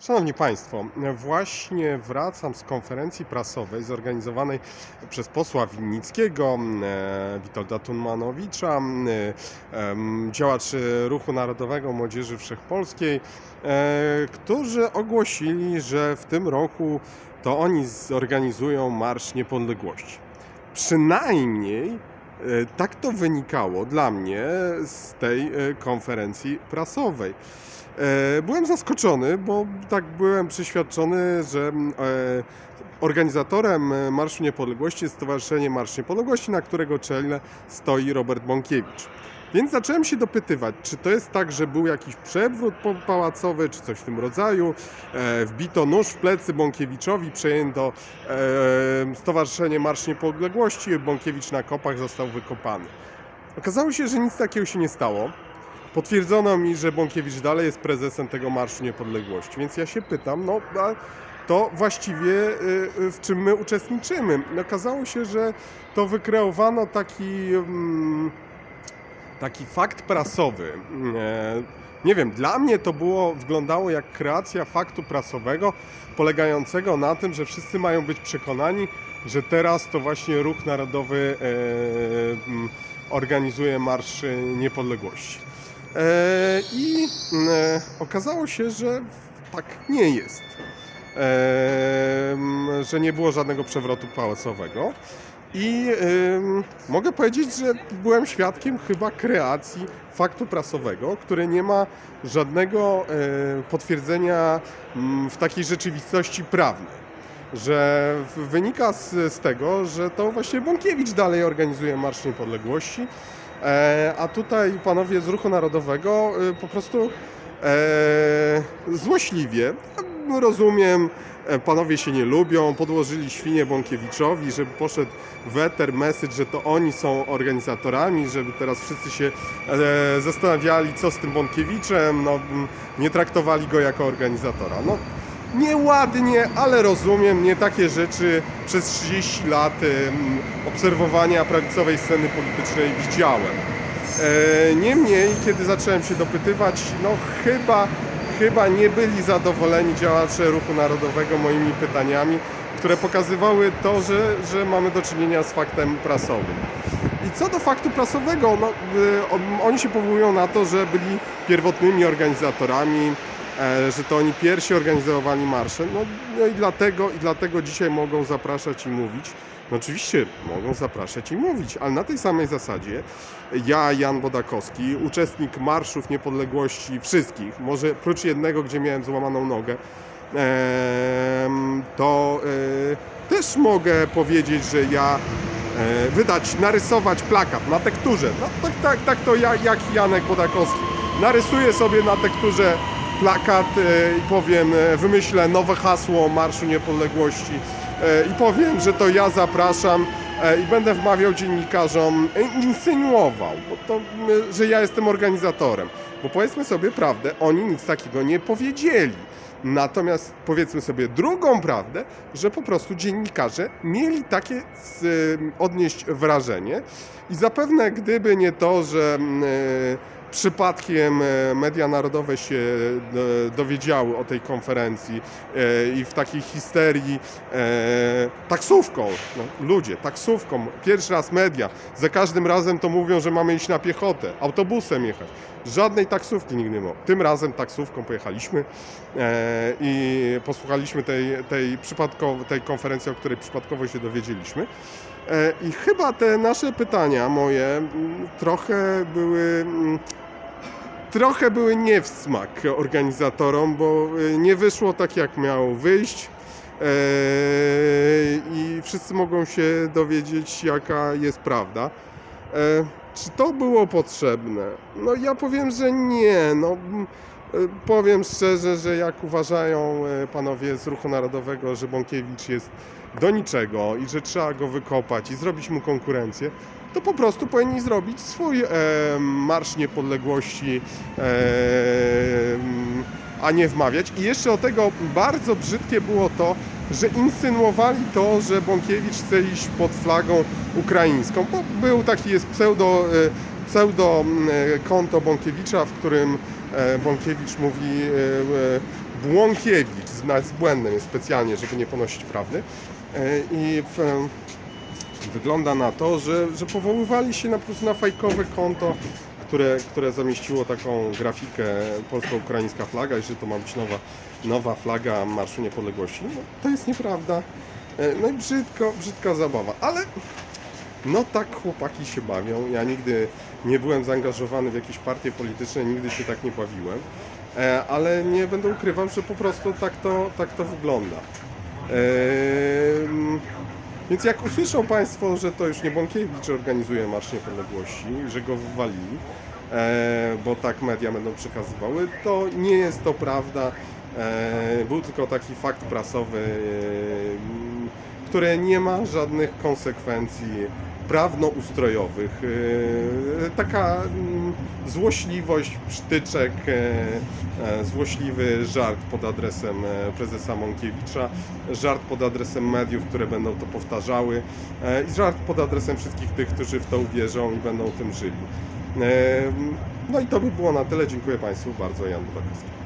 Szanowni Państwo, właśnie wracam z konferencji prasowej zorganizowanej przez posła Winnickiego, e, Witolda Tunmanowicza, e, działaczy Ruchu Narodowego Młodzieży Wszechpolskiej, e, którzy ogłosili, że w tym roku to oni zorganizują Marsz Niepodległości. Przynajmniej tak to wynikało dla mnie z tej e, konferencji prasowej. E, Byłem zaskoczony, bo tak byłem przeświadczony, że mm, e, organizatorem e, Marszu Niepodległości jest Stowarzyszenie Marsz Niepodległości, na którego czele stoi Robert Bąkiewicz. Więc zacząłem się dopytywać, czy to jest tak, że był jakiś przewrót pałacowy, czy coś w tym rodzaju. E, wbito nóż w plecy Bąkiewiczowi, przejęto e, Stowarzyszenie Marsz Niepodległości, Bąkiewicz na kopach został wykopany. Okazało się, że nic takiego się nie stało. Potwierdzono mi, że Bąkiewicz dalej jest prezesem tego Marszu Niepodległości, więc ja się pytam, no to właściwie y, y, w czym my uczestniczymy? Okazało się, że to wykreowano taki, mm, taki fakt prasowy. E, Nie wiem, dla mnie to było, wyglądało jak kreacja faktu prasowego, polegającego na tym, że wszyscy mają być przekonani, że teraz to właśnie ruch narodowy e, organizuje Marsz Niepodległości. E, I okazało się, że tak nie jest. Że nie było żadnego przewrotu pałacowego. I em, mogę powiedzieć, że byłem świadkiem chyba kreacji faktu prasowego, który nie ma żadnego e, potwierdzenia mm, w takiej rzeczywistości prawnej. Że wynika z, z tego, że to właśnie Bąkiewicz dalej organizuje Marsz Niepodległości, e, a tutaj panowie z Ruchu Narodowego e, po prostu e, złośliwie, rozumiem, e, panowie się nie lubią, podłożyli świnie Bąkiewiczowi, żeby poszedł w eter message, że to oni są organizatorami, żeby teraz wszyscy się e, zastanawiali, co z tym Bąkiewiczem, no, nie traktowali go jako organizatora. No, nieładnie, ale rozumiem, nie takie rzeczy przez 30 lat em, obserwowania prawicowej sceny politycznej widziałem. E, Niemniej, kiedy zacząłem się dopytywać, no chyba, chyba nie byli zadowoleni działacze Ruchu Narodowego moimi pytaniami, które pokazywały to, że, że mamy do czynienia z faktem prasowym. I co do faktu prasowego, no, y, on- oni się powołują na to, że byli pierwotnymi organizatorami, że to oni pierwsi organizowali marsze. No, no i dlatego, i dlatego dzisiaj mogą zapraszać i mówić. No oczywiście mogą zapraszać i mówić, ale na tej samej zasadzie ja, Jan Bodakowski, uczestnik marszów niepodległości wszystkich, może prócz jednego, gdzie miałem złamaną nogę, to e, też mogę powiedzieć, że ja e, wydać, narysować plakat na tekturze. No tak, tak, tak to ja, jak Janek Bodakowski. Narysuję sobie na tekturze plakat e, i powiem, e, wymyślę nowe hasło Marszu Niepodległości e, i powiem, że to ja zapraszam i będę wmawiał dziennikarzom, insynuował, bo to, że ja jestem organizatorem. Bo powiedzmy sobie prawdę, oni nic takiego nie powiedzieli. Natomiast powiedzmy sobie drugą prawdę, że po prostu dziennikarze mieli takie odnieść wrażenie i zapewne gdyby nie to, że mm, przypadkiem y, media narodowe się y, dowiedziały o tej konferencji y, i w takiej histerii taksówką, no, ludzie, taksówką, pierwszy raz media, za każdym razem to mówią, że mamy iść na piechotę, autobusem jechać. Żadnej taksówki nigdy nie było. Tym razem taksówką pojechaliśmy e, i posłuchaliśmy tej, tej, tej konferencji, o której przypadkowo się dowiedzieliśmy. E, I chyba te nasze pytania moje trochę były. Trochę były nie w smak organizatorom, bo y, nie wyszło tak, jak miało wyjść. E, I wszyscy mogą się dowiedzieć, jaka jest prawda. E, Czy to było potrzebne? No ja powiem, że nie. No, e, powiem szczerze, że jak uważają e, panowie z Ruchu Narodowego, że Bąkiewicz jest do niczego i że trzeba go wykopać i zrobić mu konkurencję, to po prostu powinni zrobić swój e, Marsz Niepodległości, e, a nie wmawiać. I jeszcze o tego bardzo brzydkie było to, że insynuowali to, że Bąkiewicz chce iść pod flagą ukraińską, bo był taki jest pseudo, e, pseudo e, konto Bąkiewicza, w którym e, Bąkiewicz mówi e, e, Błąkiewicz, z błędem jest specjalnie, żeby nie ponosić prawdy. E, I w, wygląda na to, że, że powoływali się na, prostu na fajkowe konto, które, które zamieściło taką grafikę polsko-ukraińska flaga i że to ma być nowa, nowa flaga Marszu Niepodległości. No, to jest nieprawda. E, No i brzydko, brzydka zabawa, ale no tak chłopaki się bawią. Ja nigdy nie byłem zaangażowany w jakieś partie polityczne, nigdy się tak nie bawiłem, E, ale nie będę ukrywał, że po prostu tak to, tak to wygląda. Więc jak usłyszą Państwo, że to już nie Bąkiewicz organizuje Marsz Niepodległości, że go wywalili, e, bo tak media będą przekazywały, to nie jest to prawda. E, Był tylko taki fakt prasowy, e, który nie ma żadnych konsekwencji prawnoustrojowych. E, Taka mm, złośliwość, psztyczek, e, e, złośliwy żart pod adresem prezesa Mąkiewicza, żart pod adresem mediów, które będą to powtarzały i żart pod adresem wszystkich tych, którzy w to uwierzą i będą tym żyli. No i to by było na tyle. Dziękuję Państwu bardzo. Jan Budakowski.